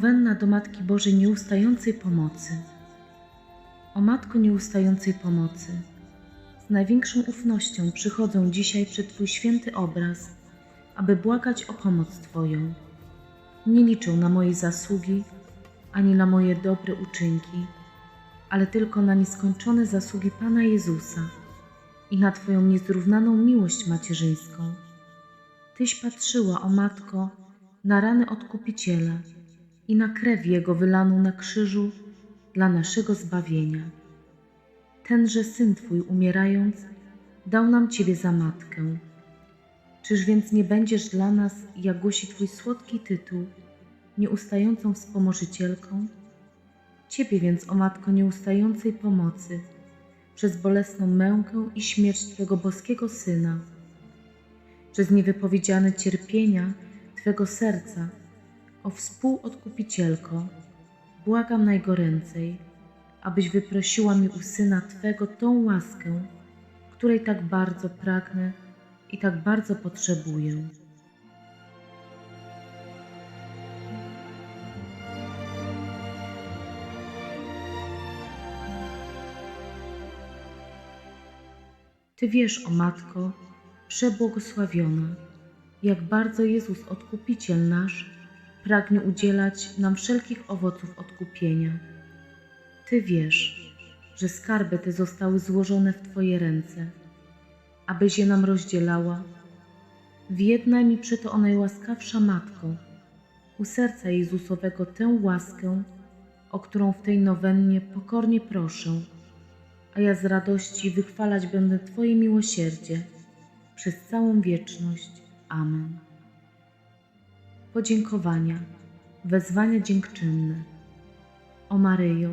Nowenna do Matki Bożej Nieustającej Pomocy. O Matko Nieustającej Pomocy, z największą ufnością przychodzę dzisiaj przed Twój święty obraz, aby błagać o pomoc Twoją. Nie liczę na moje zasługi, ani na moje dobre uczynki, ale tylko na nieskończone zasługi Pana Jezusa i na Twoją niezrównaną miłość macierzyńską. Tyś patrzyła, o Matko, na rany Odkupiciela i na krew Jego wylaną na krzyżu dla naszego zbawienia. Tenże Syn Twój, umierając, dał nam Ciebie za Matkę. Czyż więc nie będziesz dla nas, jak głosi Twój słodki tytuł, nieustającą wspomożycielką? Ciebie więc, o Matko nieustającej pomocy, przez bolesną mękę i śmierć Twego boskiego Syna, przez niewypowiedziane cierpienia Twego serca, o współodkupicielko, błagam najgoręcej, abyś wyprosiła mi u Syna Twego tą łaskę, której tak bardzo pragnę i tak bardzo potrzebuję. Ty wiesz, o Matko, przebłogosławiona, jak bardzo Jezus Odkupiciel nasz pragnie udzielać nam wszelkich owoców odkupienia. Ty wiesz, że skarby te zostały złożone w Twoje ręce, abyś je nam rozdzielała. Wyjednaj mi przeto o najłaskawsza Matko, u serca Jezusowego tę łaskę, o którą w tej nowennie pokornie proszę, a ja z radości wychwalać będę Twoje miłosierdzie przez całą wieczność. Amen. Podziękowania, wezwania dziękczynne. O Maryjo,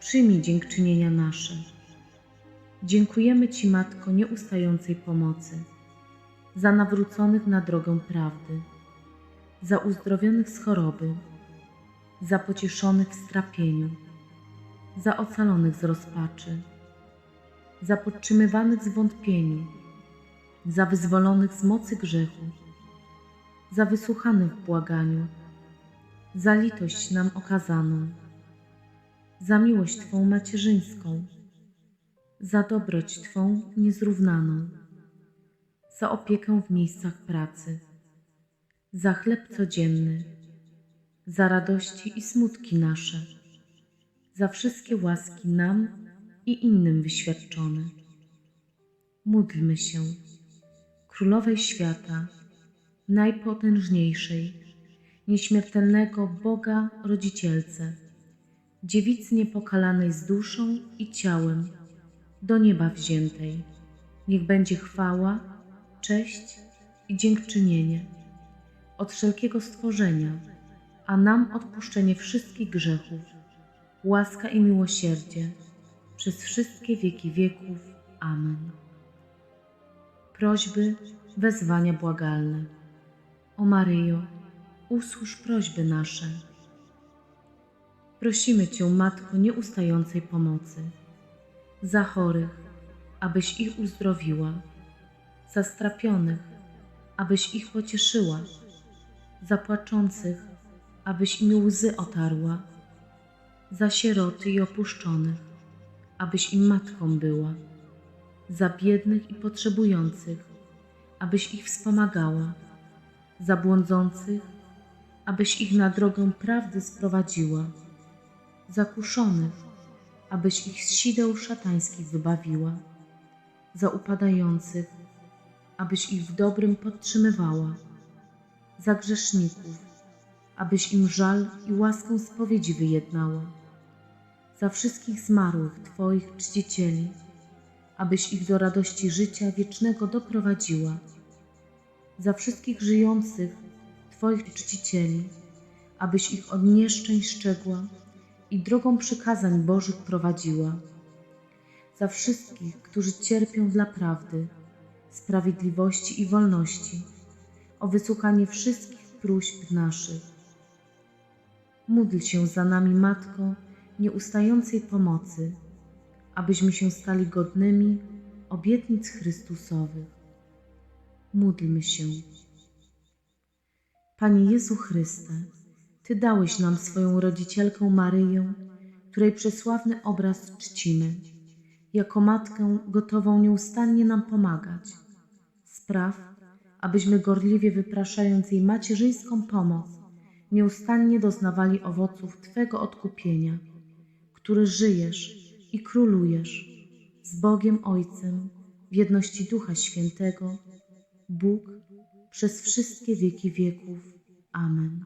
przyjmij dziękczynienia nasze. Dziękujemy Ci, Matko nieustającej pomocy, za nawróconych na drogę prawdy, za uzdrowionych z choroby, za pocieszonych w strapieniu, za ocalonych z rozpaczy, za podtrzymywanych w zwątpieniu, za wyzwolonych z mocy grzechu, za wysłuchanych w błaganiu, za litość nam okazaną, za miłość Twą macierzyńską, za dobroć Twą niezrównaną, za opiekę w miejscach pracy, za chleb codzienny, za radości i smutki nasze, za wszystkie łaski nam i innym wyświadczone. Módlmy się, Królowej Świata, najpotężniejszej, nieśmiertelnego Boga Rodzicielce, dziewicy niepokalanej z duszą i ciałem, do nieba wziętej. Niech będzie chwała, cześć i dziękczynienie od wszelkiego stworzenia, a nam odpuszczenie wszystkich grzechów, łaska i miłosierdzie przez wszystkie wieki wieków. Amen. Prośby, wezwania błagalne. O Maryjo, usłysz prośby nasze. Prosimy Cię, Matko nieustającej pomocy, za chorych, abyś ich uzdrowiła, za strapionych, abyś ich pocieszyła, za płaczących, abyś im łzy otarła, za sieroty i opuszczonych, abyś im matką była, za biednych i potrzebujących, abyś ich wspomagała, za błądzących, abyś ich na drogę prawdy sprowadziła, za kuszonych, abyś ich z sideł szatańskich wybawiła, za upadających, abyś ich w dobrym podtrzymywała, za grzeszników, abyś im żal i łaskę spowiedzi wyjednała, za wszystkich zmarłych Twoich czcicieli, abyś ich do radości życia wiecznego doprowadziła, za wszystkich żyjących Twoich czcicieli, abyś ich od nieszczęść szczegła i drogą przykazań Bożych prowadziła, za wszystkich, którzy cierpią dla prawdy, sprawiedliwości i wolności, o wysłuchanie wszystkich próśb naszych. Módl się za nami, Matko, nieustającej pomocy, abyśmy się stali godnymi obietnic Chrystusowych. Módlmy się. Panie Jezu Chryste, Ty dałeś nam swoją rodzicielkę Maryję, której przesławny obraz czcimy, jako matkę gotową nieustannie nam pomagać. Spraw, abyśmy gorliwie wypraszając jej macierzyńską pomoc, nieustannie doznawali owoców Twego odkupienia, który żyjesz i królujesz z Bogiem Ojcem w jedności Ducha Świętego, Bóg przez wszystkie wieki wieków. Amen.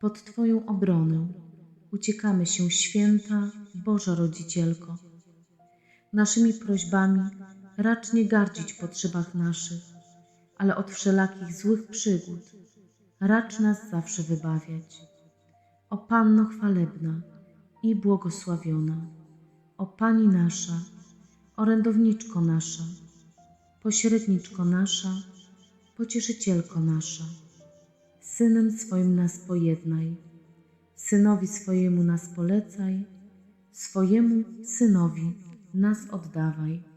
Pod Twoją obronę uciekamy się, święta Boża Rodzicielko. Naszymi prośbami racz nie gardzić potrzebach naszych, ale od wszelakich złych przygód racz nas zawsze wybawiać. O Panno chwalebna i błogosławiona, o Pani nasza, orędowniczko nasza, pośredniczko nasza, pocieszycielko nasza, Synem swoim nas pojednaj, Synowi swojemu nas polecaj, swojemu Synowi nas oddawaj.